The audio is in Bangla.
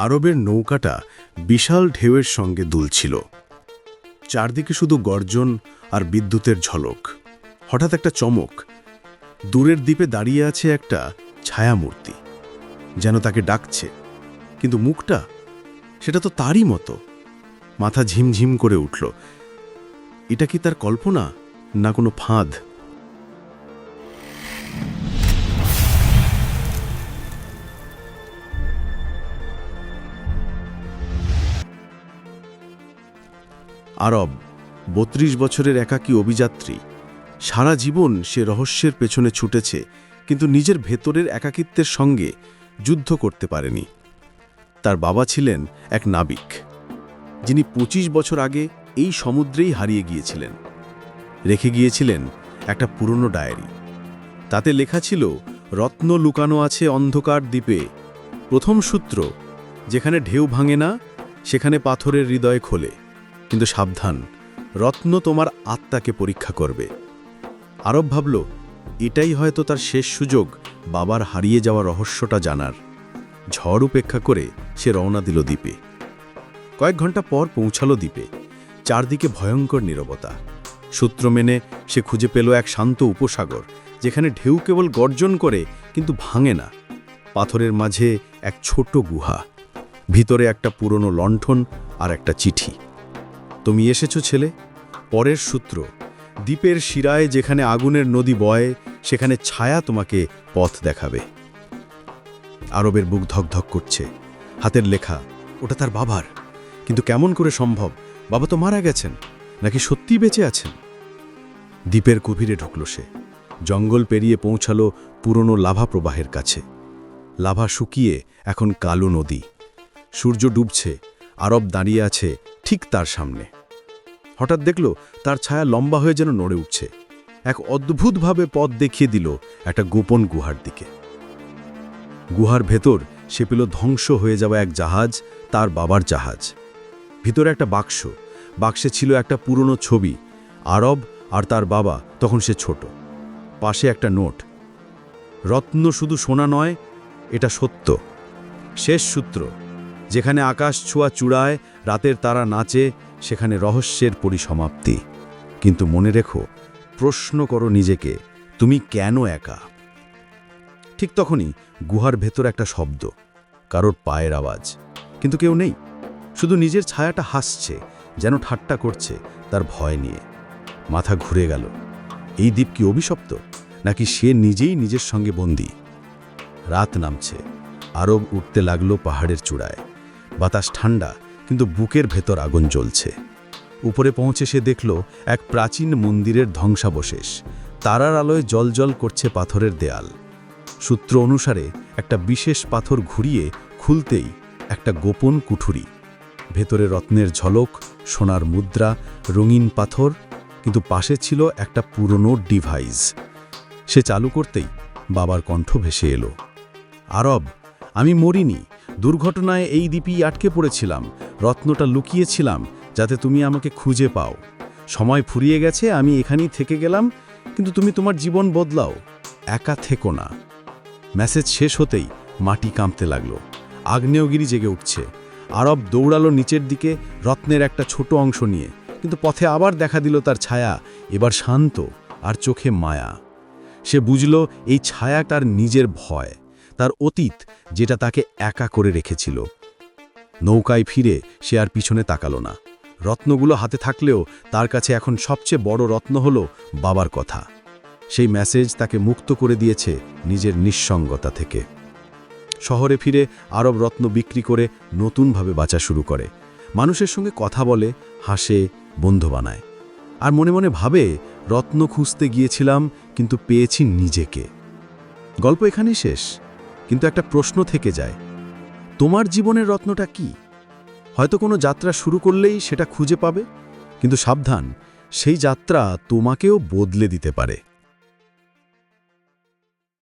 আরবের নৌকাটা বিশাল ঢেউয়ের সঙ্গে দুলছিল। চারদিকে শুধু গর্জন আর বিদ্যুতের ঝলক। হঠাৎ একটা চমক। দূরের দ্বীপে দাঁড়িয়ে আছে একটা ছায়ামূর্তি। যেন তাকে ডাকছে। কিন্তু মুখটা, সেটা তো তারই মতো। মাথা ঝিমঝিম করে উঠল। এটা কি তার কল্পনা, না কোনো ফাঁদ? আরব, বত্রিশ বছরের একাকী অভিযাত্রী। সারা জীবন সে রহস্যের পেছনে ছুটেছে, কিন্তু নিজের ভেতরের একাকিত্বের সঙ্গে যুদ্ধ করতে পারেনি। তার বাবা ছিলেন এক নাবিক, যিনি ২৫ বছর আগে এই সমুদ্রেই হারিয়ে গিয়েছিলেন। রেখে গিয়েছিলেন একটা পুরনো ডায়েরি। তাতে লেখা ছিল, রত্ন লুকানো আছে অন্ধকার দ্বীপে। প্রথম সূত্র, যেখানে ঢেউ ভাঙে না, সেখানে পাথরের হৃদয় খোলে। কিন্তু সাবধান, রত্ন তোমার আত্মাকে পরীক্ষা করবে। আরব ভাবল, এটাই হয়তো তার শেষ সুযোগ, বাবার হারিয়ে যাওয়া রহস্যটা জানার। ঝড় উপেক্ষা করে সে রওনা দিল দ্বীপে। কয়েক ঘণ্টা পর পৌঁছালো দ্বীপে। চারদিকে ভয়ঙ্কর নীরবতা। সূত্র মেনে সে খুঁজে পেল এক শান্ত উপসাগর, যেখানে ঢেউ কেবল গর্জন করে, কিন্তু ভাঙে না। পাথরের মাঝে এক ছোট গুহা, ভিতরে একটা পুরনো লণ্ঠন আর একটা চিঠি। তুমি এসেছ ছেলে? পরের সূত্র, দ্বীপের শিরায় যেখানে আগুনের নদী বয়, সেখানে ছায়া তোমাকে পথ দেখাবে। আরবের বুক ধকধক করছে। হাতের লেখা, ওটা তার বাবার। কিন্তু কেমন করে সম্ভব? বাবা তো মারা গেছেন। নাকি সত্যি বেঁচে আছেন? দ্বীপের গভীরে ঢুকল সে। জঙ্গল পেরিয়ে পৌঁছালো পুরনো লাভা প্রবাহের কাছে। লাভা শুকিয়ে এখন কালো নদী। সূর্য ডুবছে। আরব দাঁড়িয়ে আছে ঠিক তার সামনে। হঠাৎ দেখল তার ছায়া লম্বা হয়ে যেন নড়ে উঠছে। এক অদ্ভুতভাবে পথ দেখিয়ে দিল একটা গোপন গুহার দিকে। গুহার ভেতর সে পেল ধ্বংস হয়ে যাওয়া এক জাহাজ, তার বাবার জাহাজ। ভিতরে একটা বাক্স। বাক্সে ছিল একটা পুরনো ছবি, আরব আর তার বাবা, তখন সে ছোট। পাশে একটা নোট। রত্ন শুধু সোনা নয়, এটা সত্য। শেষ সূত্র। যেখানে আকাশ ছোঁয়া চূড়ায়, রাতের তারা নাচে, সেখানে রহস্যের পরিসমাপ্তি। কিন্তু মনে রেখো, প্রশ্ন করো নিজেকে, তুমি কেন একা? ঠিক তখনই গুহার ভেতর একটা শব্দ, কারোর পায়ের আওয়াজ। কিন্তু কেউ নেই। শুধু নিজের ছায়াটা হাসছে, যেন ঠাট্টা করছে তার ভয় নিয়ে। মাথা ঘুরে গেল। এই দ্বীপ কি অভিশপ্ত, নাকি সে নিজেই নিজের সঙ্গে বন্দী? রাত নামছে। আরব উঠতে লাগল পাহাড়ের চূড়ায়। বাতাস ঠান্ডা কিন্তু বুকের ভেতর আগুন জ্বলছে। উপরে পৌঁছে সে দেখল এক প্রাচীন মন্দিরের ধ্বংসাবশেষ। তারার আলোয় জলজল করছে পাথরের দেয়াল। সূত্র অনুসারে একটা বিশেষ পাথর ঘুরিয়ে খুলতেই একটা গোপন কুঠুরি। ভেতরে রত্নের ঝলক, সোনার মুদ্রা, রঙিন পাথর, কিন্তু পাশে ছিল একটা পুরনো ডিভাইস। সে চালু করতেই বাবার কণ্ঠ ভেসে এলো। আরব, আমি মরিনি দুর্ঘটনায় এই দ্বীপই আটকে পড়েছিলাম, রত্নটা লুকিয়েছিলাম, যাতে তুমি আমাকে খুঁজে পাও। সময় ফুরিয়ে গেছে, আমি এখানেই থেকে গেলাম, কিন্তু তুমি তোমার জীবন বদলাও, একা থেকো না। মেসেজ শেষ হতেই মাটি কাঁপতে লাগল, আগ্নেয়গিরি জেগে উঠছে। আরব দৌড়ালো নিচের দিকে, রত্নের একটা ছোট অংশ নিয়ে, কিন্তু পথে আবার দেখা দিল তার ছায়া, এবার শান্ত আর চোখে মায়া। সে বুঝল, এই ছায়া তার নিজের ভয়। তার অতীত যেটা তাকে একা করে রেখেছিল। নৌকায় ফিরে সে আর পিছনে তাকালো না। রত্নগুলো হাতে থাকলেও তার কাছে এখন সবচেয়ে বড় রত্ন হল বাবার কথা। সেই মেসেজ তাকে মুক্ত করে দিয়েছে নিজের নিঃসঙ্গতা থেকে। শহরে ফিরে আরব রত্ন বিক্রি করে নতুনভাবে বাঁচা শুরু করে। মানুষের সঙ্গে কথা বলে, হাসে, বন্ধু বানায়। আর মনে মনে ভাবে, রত্ন খুঁজতে গিয়েছিলাম, কিন্তু পেয়েছি নিজেকে। গল্প এখানেই শেষ। কিন্তু একটা প্রশ্ন থেকে যায়, তোমার জীবনের রত্নটা কি? হয়তো কোনো যাত্রা শুরু করলেই সেটা খুঁজে পাবে, কিন্তু সাবধান, সেই যাত্রা তোমাকেও বদলে দিতে পারে।